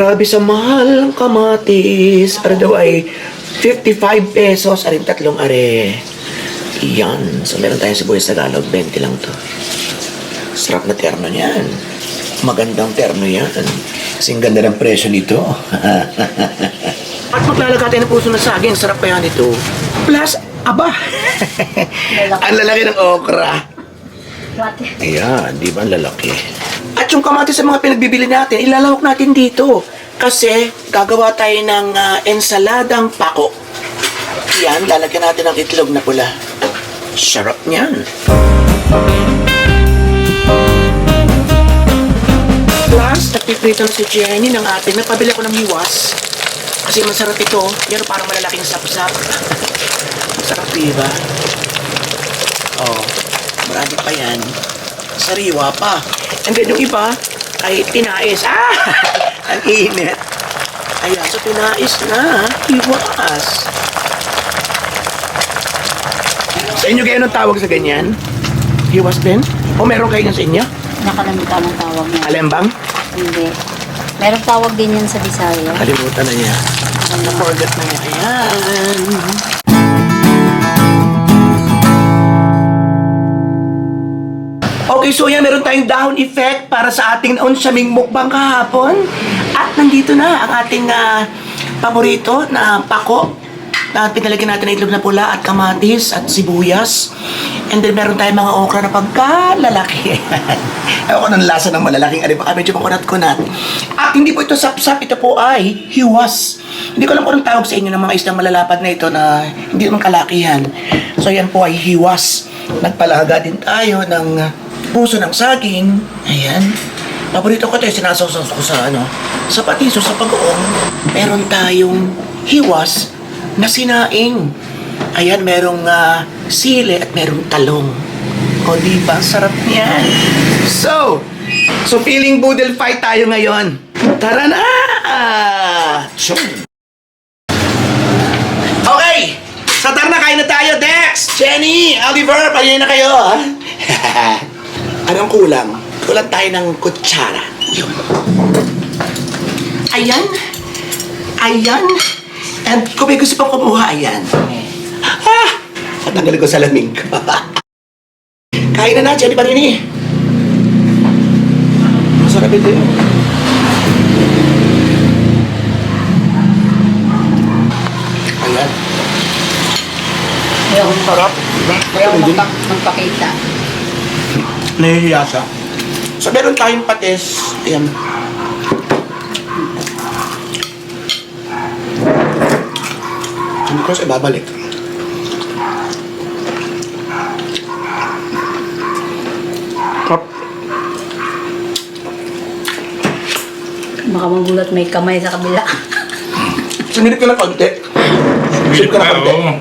Grabe sa mahal ng kamatis. Ano daw ay 55 pesos. Arin tatlong are. Yan. So meron tayong sibuyas sa Tagalog. 20 lang to. Sarap na terno niyan. Magandang terno yan. Kasing ganda ng presyo nito. At maglalagay tayo ng puso ng saging. Sarap pa yan ito. Plus, aba. Ang lalaki ng okra. Ayan, di ba ang lalaki? At yung kamatis sa mga pinagbibili natin, ilalawak natin dito. Kasi gagawa tayo ng ah, ensaladang pako. Yan, lalagyan natin ng itlog na pula. Sarap niyan. Plus, nagpiprito na si Jenny ng ating napabili ko ng hiwas. Kasi masarap ito. Yan parang malalaking sapsap. masarap, diba? Oh, marami pa yan. Sariwa pa. And then yung iba ay tinais. Ah! Ang init. Ayan, so tinais na. Iwas. Sa inyo kayo nang tawag sa ganyan? Hiwas din? O meron kayo sa inyo? Nakalimutan ang tawag niya. Alembang? Hindi. Merong tawag din yan sa Bisaya. Kalimutan na niya. Na-forget na niya. Ayan. Okay, so yan, meron tayong down effect para sa ating naunsyaming mukbang kahapon. At nandito na ang ating ah, paborito na pako na pinalagyan natin ng itlog na pula at kamatis at sibuyas. And then meron tayong mga okra na pagkalalaki. Ewan ko ng lasa ng malalaking ari, baka medyo makunat-kunat. At hindi po ito sapsap, ito po ay hiwas. Hindi ko alam kung anong tawag sa inyo ng mga islang malalapad na ito na hindi naman kalakihan. So yan po ay hiwas. Nagpalaga din tayo ng puso ng saging. Ayan. Paborito ko ito, yung sinasawsaw ko sa ano, sa patiso, sa pag-uong. Meron tayong hiwas na sinaing. Ayan, merong ah, sili at merong talong. O, di ba? Sarap niyan. So, so feeling boodle fight tayo ngayon. Tara na! Chum! Okay! Sa tara na, kain na tayo, Dex! Jenny! Oliver! Pahinay na kayo, ha? Anong kulang? Kulang tayo ng kutsara. Yun. Ayan. Ayan. And kung may gusto pang kumuha, ayan. Ha! Patanggalin ko sa lamig. Kain na na, Jenny Parini. Masarap ito yun. Ayan. Ayaw Sarap. ayaw magpak magpakita. Nahihiya siya. So, meron tayong patis. Ayan. Hindi ko siya babalik. Kap. Baka magulat may kamay sa kabila. Sumilip ka ng konti. Sumilip ka ng konti. Oo.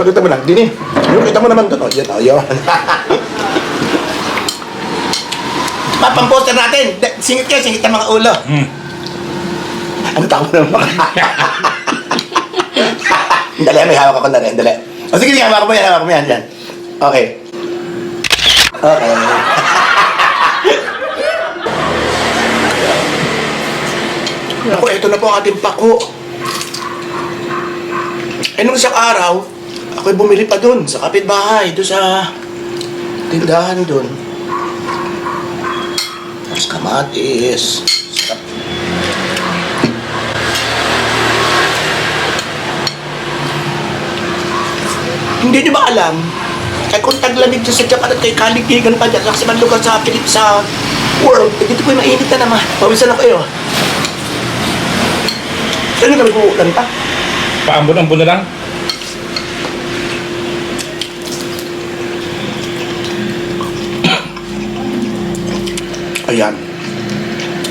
Pakita mo lang. Dini. Yung kita mo naman doon. Yan. O, yun. Papamposter natin. De- Singit kayo. Singit ang mga ulo. Hmm. Ano tawag na mga? Dali, may hawak ako na rin. Dali. O sige, sige, hawak mo yan, hawak mo yan. yan. Okay. Okay. Ako, ito na po ang ating pako. Eh, nung isang araw, ako'y bumili pa dun sa kapitbahay, doon sa tindahan dun. Tapos kamatis. Sarap. Hindi niyo ba alam? Kaya kung taglamig dyan sa Japan at kay kaligigan pa dyan sa man lugar sa Pilip sa world, eh, dito yung mainit na naman. Pawisan ako kayo. Saan yung nagkukulan pa? Paambon-ambon na lang. Ayan.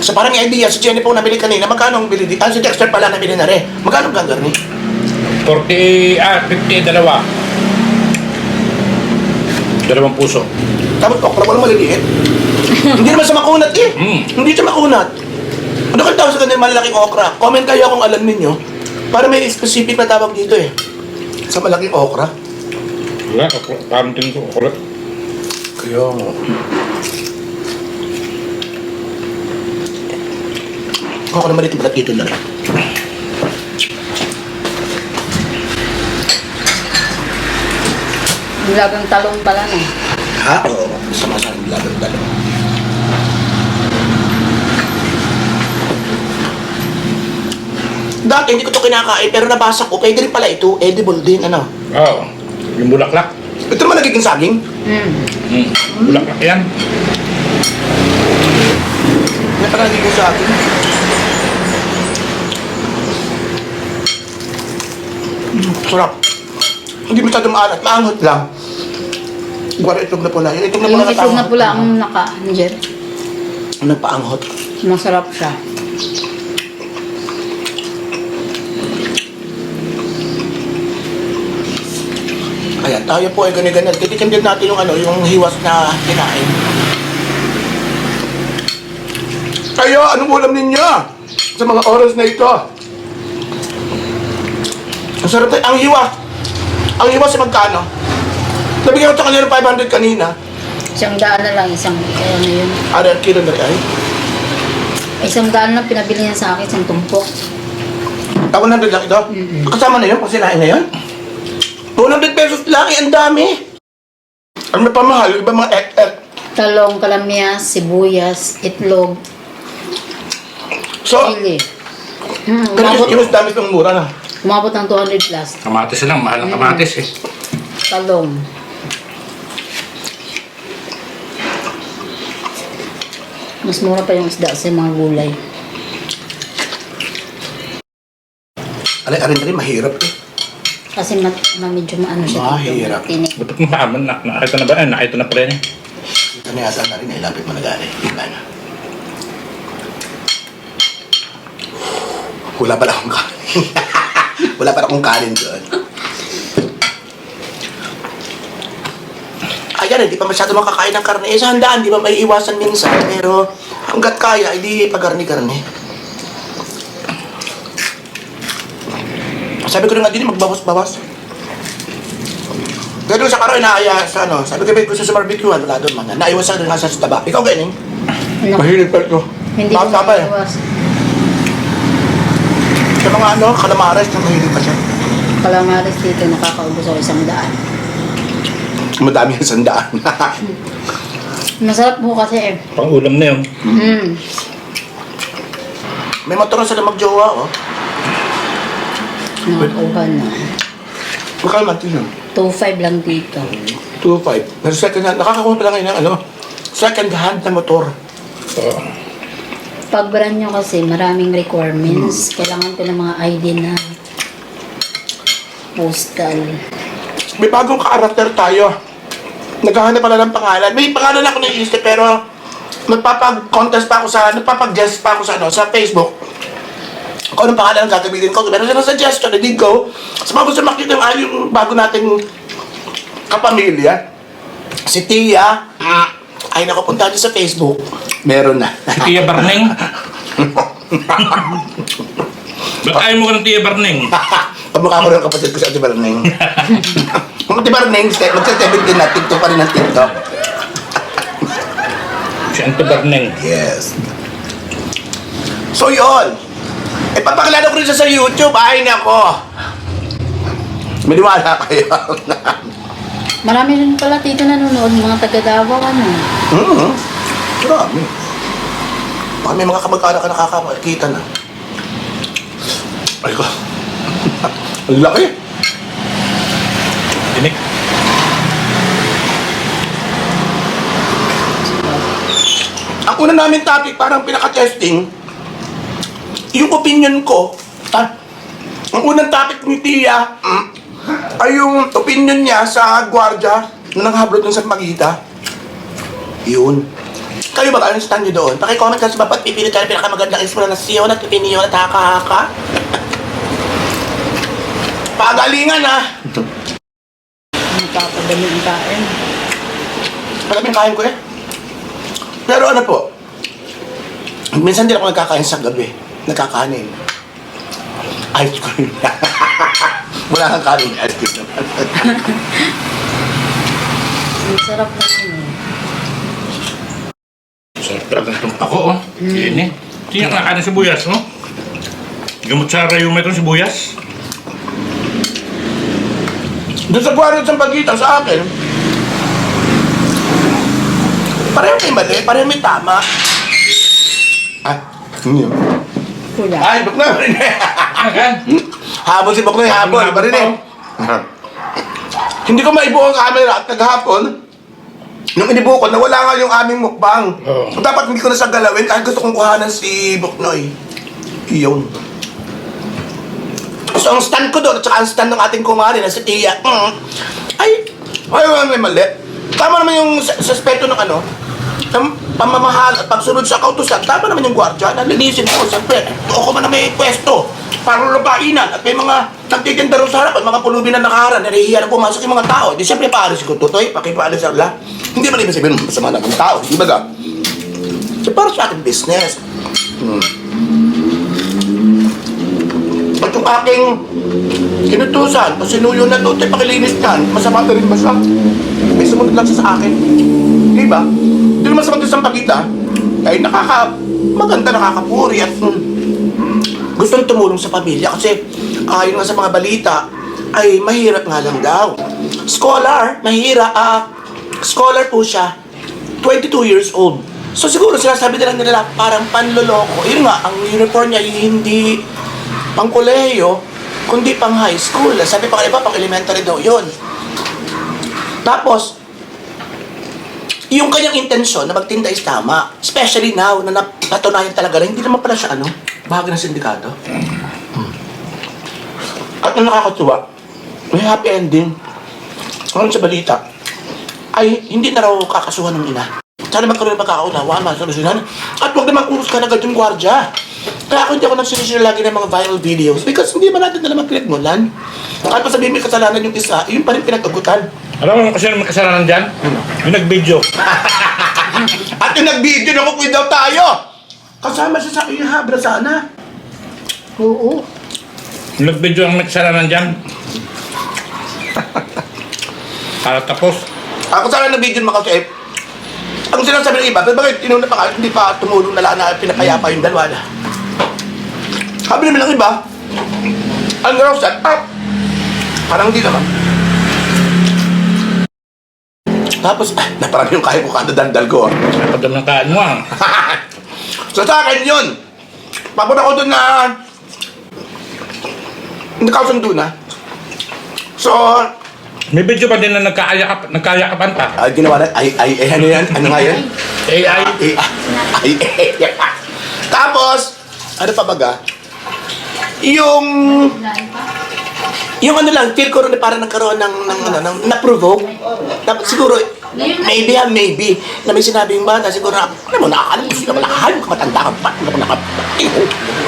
So parang yung idea, si Jenny po nabili kanina, magkano ang bili dito? Ah, si Dexter pala nabili na rin. Magkano ang ni? 40, ah, 50, dalawa. Dalawang puso. Tapos okra, walang maliliit. Hindi naman sa makunat eh. Mm. Hindi sa makunat. Ano kang tawag sa ganyan malalaking okra? Comment kayo kung alam ninyo. Para may specific na tawag dito eh. Sa malaking okra. Wala, okra. Parang tingin ko, okra. Kaya nga. Ako naman dito, balat dito na rin. Nilagang talong pala no. Ha? Oo. Sama sa akin, laban dalawa. Dati hindi ko to kinakain, pero nabasa ko, pwede rin pala ito, edible din, ano. Oo. Yung bulaklak. Ito naman nagiging saging. Hmm. Mm. Bulaklak yan. Pa nagiging saging? Sarap. Hindi masyadong maalat, maangot lang. Gwara itog na pula. Yung itog na pula Yung itlog na pula ang naka, Jer. Ano paanghot? Masarap siya. Kaya tayo po ay ganyan-ganyan. Titikim din natin yung ano, yung hiwas na kinain. Kayo, anong ulam ninyo? Sa mga oras na ito. Ang sarap tayo. Ang hiwas. Ang hiwas ay magkano? Nabigyan ko ito kanina ng 500 kanina. Isang daan na lang, isang, kaya na yun. Ada kilo na rin. Isang daan lang pinabili niya sa akin, isang tumpok. Ah, 100 lang ito. Kasama na yun, pasinain na yun. 100 pesos lang, eh, ang dami. Ang napamahal, iba mga ek-ek. Talong, kalamyas, sibuyas, itlog, So, chili. Hmm, pero umabot, yung, yung dami pang mura na. Umabot ng 200 plus. Kamatis lang. Mahal ang kamatis eh. Talong. Mas mura pa yung isda sa mga gulay. Alay, arin rin, mahirap eh. Kasi mat, ma, medyo maano siya. Mahirap. Tinik. Ba't mo maaman? Na, nakita na ba? Eh, nakita na pala yan eh. Ito na yata na rin, ay lapit mo na gani. Iba na. Wala pala akong kanin. Wala pala akong kanin doon. Ayan, hindi pa masyado makakain ng karne. Eh, sa handaan, di ba may iwasan minsan. Pero hanggat kaya, hindi pagarni-garni. Sabi ko rin nga din, magbawas-bawas. Ganun sa karo, inaaya sa ano. Sabi ko, babe, gusto sa barbecue, wala doon man. Naiwasan rin nga sa taba. Ikaw ganyan? Mahilig pa ito. Hindi ko taba eh? maiwas. Sa mga ano, kalamares, yung mahilig pa siya. Kalamaris dito, nakakaubos ako isang daan. Madami yung sandaan. Masarap po kasi eh. Pang ulam na yun. Mm. May motor na sila magjowa, oh. Nakakauban na. Magkano natin yun? 2.5 lang dito. 2.5. Nasa second hand, nakakakuha pa lang ngayon ng ano, second hand na motor. Oo. Pag brand nyo kasi, maraming requirements. Kailangan ko ng mga ID na postal. May bagong karakter tayo. Naghahanap pala ng pangalan. May pangalan ako naisip pero magpapag-contest pa ako sa, nagpapag-guest pa ako sa ano, sa Facebook. Kung anong pangalan ang gagamitin ko. Meron silang suggestion, hindi go. Sa mga gusto makita yung, ah, yung bago nating kapamilya, si Tia, ay nakapunta niyo sa Facebook. Meron na. Si Tia Barneng. Ba't ayaw mo ka ng Tia Barneng? Kamukha ko rin ang kapatid ko si Ate Barneng. Ang Ate Barneng, magsa-17 na, TikTok pa rin ang TikTok. Si Ante Barneng. Yes. So yun. Eh, papakilala ko rin siya sa YouTube. Ay, nako. Maniwala kayo. Marami rin pala dito nanonood, mga taga Davao, ano. hmm. Marami. Baka may mga kamag-anak ka nakakakita na. Ay ko. Ang laki. Tinik. Ang una namin topic, parang pinaka-testing, yung opinion ko, ah, ang unang topic ni Tia, mm, ay yung opinion niya sa gwardiya na nanghablot ng San Magita. Yun. Kayo ba, anong stand nyo doon? Pakicomment lang sa baba at pipili tayo ng pinakamagandang explanasyon at opinion at haka-haka. Pagalingan ah! Nagpapadali ang kain. Malaming kain ko eh. Pero ano po, minsan din ako nagkakain sa gabi. Nagkakanin. Ice cream. Wala kang kanin, ice cream naman. Ang sarap na ano. Sarap talaga itong ako oh. Yun eh. Tingnan ka ng sibuyas, no? Gamot sa rayuma itong sibuyas. Doon sa buwan sa pagkita sa akin, pareho may mali, pareho may tama. Ah, hindi yun. Kuya. Ay, bak na. Habol si Bok na habol. Habol Iba rin eh. Hindi ko maibuo ang camera at naghapon. Nung inibuo ko, nawala nga yung aming mukbang. Oo. So, dapat hindi ko na siya galawin kahit gusto kong kuhanan si Boknoy. Iyon. So, ang stand ko doon at saka ang stand ng ating kumari na si Tia, mm, ay, ay, ay, may mali. Tama naman yung sa, sa aspeto ng ano, ng pamamahal at pagsunod sa kautusan. Tama naman yung gwardya na linisin ko. Siyempre, ako man na may pwesto para lupainan at may mga nagtitinda rin sa harapan, mga pulubi na nakaharap, nahihiya na pumasok yung mga tao. Di siyempre, paalis ko, tutoy, pakipaalis sa la. Hindi man ibig sabihin masama na ng tao, di ba ga? So, para sa ating business. Hmm. At yung aking kinutusan, pasinuyo na doon, tayo pakilinis yan, masama na rin ba siya? May sumunod lang siya sa akin. Di ba? Hindi naman sa pagkita, ay nakaka, maganda nakakapuri at mm, gustong tumulong sa pamilya kasi ayon nga sa mga balita, ay mahirap nga lang daw. Scholar, mahirap, ah, scholar po siya, 22 years old. So siguro sinasabi nila nila parang panloloko. Yun nga, ang uniform niya hindi pang kolehiyo, kundi pang high school. Sabi pa iba, pang elementary daw yun. Tapos, yung kanyang intensyon na magtinda is tama. Especially now, na nat- natunayan talaga na hindi naman pala siya ano, bahagi ng sindikato. Hmm. At ang nakakatuwa, may happy ending. Ngayon sa balita, ay hindi na raw kakasuhan ng ina. Sana magkaroon ng pagkakaunawaan, masolusyonan. At huwag naman urus ka na agad yung gwardya. Kaya ako hindi ako nagsinisira lagi ng mga viral videos because hindi man natin naman pinagmulan. Kahit pa sabihin may kasalanan yung isa, yun pa rin pinag-agutan. Alam mo kasi may kasalanan dyan? Yung nag-video. At yung nag-video na kukuy daw tayo! Kasama siya sa iyo, habra sana. Oo. Yung nag-video ang may kasalanan dyan. Para tapos. Ako sana nag-video naman kasi, ang sinasabi ng iba, pero bakit tinuna pa ka, hindi pa tumulong na lang na pinapayapa yung dalawa na. Sabi naman ng iba, ang raw set up. Parang hindi naman. Tapos, ah, naparami yung kaya ko kada dandal ko. ah. Napadam ng kaan mo ah. so sa akin yun, papunta ko doon na nakausundo na. So, May video pa din na nagkaayakap, nagkayakapan pa. ay, ginawa na, ay, ay, ay, ano yan? Ano nga yan? AI. Ay, ay, ay, Tapos, ano pa baga? Yung, yung ano lang, feel ko rin na parang nagkaroon ng, ng, ano, ng, na-provoke. Na, siguro, maybe ha, maybe, na may sinabi yung bata, siguro na, ano mo, nakakalim mo sila, malakal, matanda ka pa, ano mo, nakapatiho.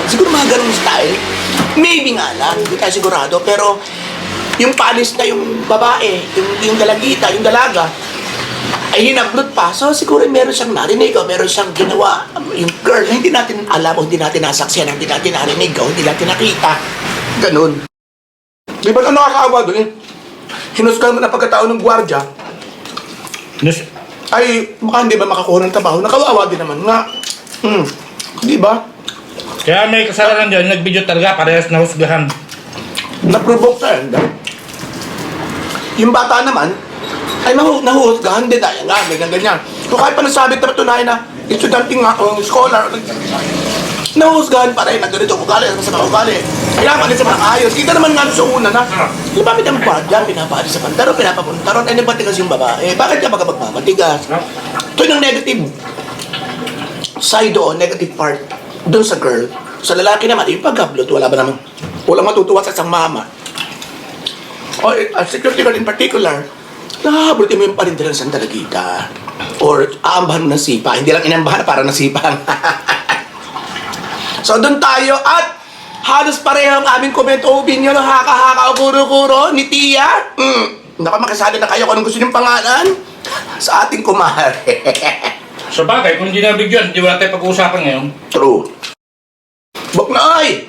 Siguro mga ganun style. Maybe nga lang, hindi tayo sigurado, pero, yung panis na yung babae, yung, yung dalagita, yung dalaga, ay hinablot pa. So siguro meron siyang narinig o meron siyang ginawa. Yung girl na hindi natin alam o hindi natin nasaksiyan, hindi natin narinig o hindi natin nakita. Ganun. Di ba na nakakaawa doon eh? Hinusgan mo na pagkatao ng gwardya, Nus- ay baka hindi ba makakuha ng trabaho? Nakawawa din naman nga. Hmm. Di ba? Kaya may kasalanan dyan, nag-video talaga, parehas na husgahan. Na-provoke sa end. Yung bata naman, ay nahu nahuhusgahan din dahil nga, ganyan, ganyan. Kung kahit pa nasabi na tunayan na estudyante nga, o scholar, nahuhusgahan pa rin na ganito ugali, sa mga ugali. Kaya pa rin sa mga ayos. Kita naman nga sa una na, lumapit ang kwardiya, pinapaalis sa pantaro, pinapapunta ron, ay nagmatigas yung babae. Bakit ka baga magmamatigas? Ito yung negative side doon, negative part, doon sa girl. Sa lalaki naman, yung pag-upload, wala ba naman, wala matutuwa sa isang mama. O, eh, uh, security guard in particular, nakahabol mo yung parindaran sa dalagita. Or aambahan mo ng sipa. Hindi lang inambahan para nasipa. so, doon tayo at halos pareho ang aming comment o opinion ng haka-haka o kuro-kuro ni Tia. Mm. Naku, makasali na kayo kung anong gusto niyong pangalan sa ating kumare. Sa bagay, kung hindi na video, hindi wala tayo pag-uusapan ngayon. True. Boknoy!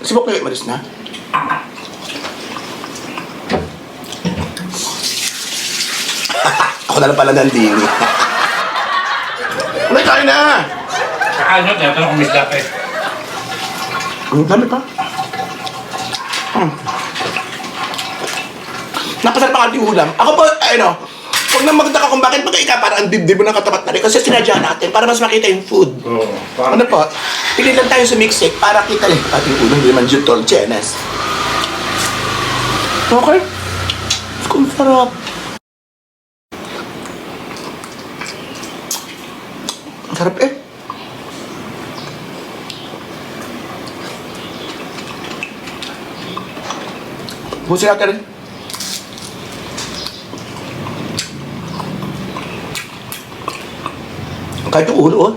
Si Boknoy, malis na. Ako na lang pala nandini. May kain na! Sa ano, tinatanong kung misda pa eh. Ang dami pa. Hmm. Napasarap ang ating ulam. Ako po, ano, huwag nang magtaka kung bakit magkaika para ang dibdib mo ng katapat na rin. Kasi sinadya natin para mas makita yung food. Oo. Ano po? Pilit lang tayo sumiksik para kita rin. Ating ulam, hindi naman jutol, Jenes. Okay. Kung sarap. Ang sarap eh. Busin natin rin. Kahit yung ulo, oh.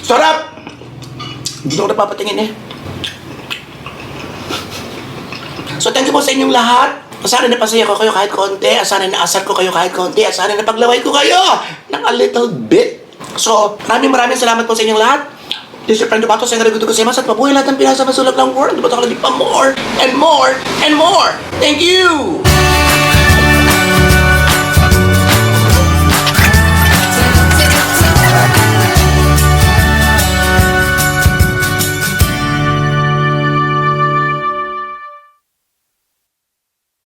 Sarap! Hindi ako napapatingin eh. So thank you po sa inyong lahat. Sana napasaya ko kayo kahit konti. Sana naasar ko kayo kahit konti. At sana napaglaway ko kayo ng a little bit. So, maraming maraming salamat po sa inyong lahat. This is your friend Dubato, sa Naraguto Kusimas at mabuhay lahat ng pinasa masulat ng world. Dubato ka pa more and more and more. Thank you!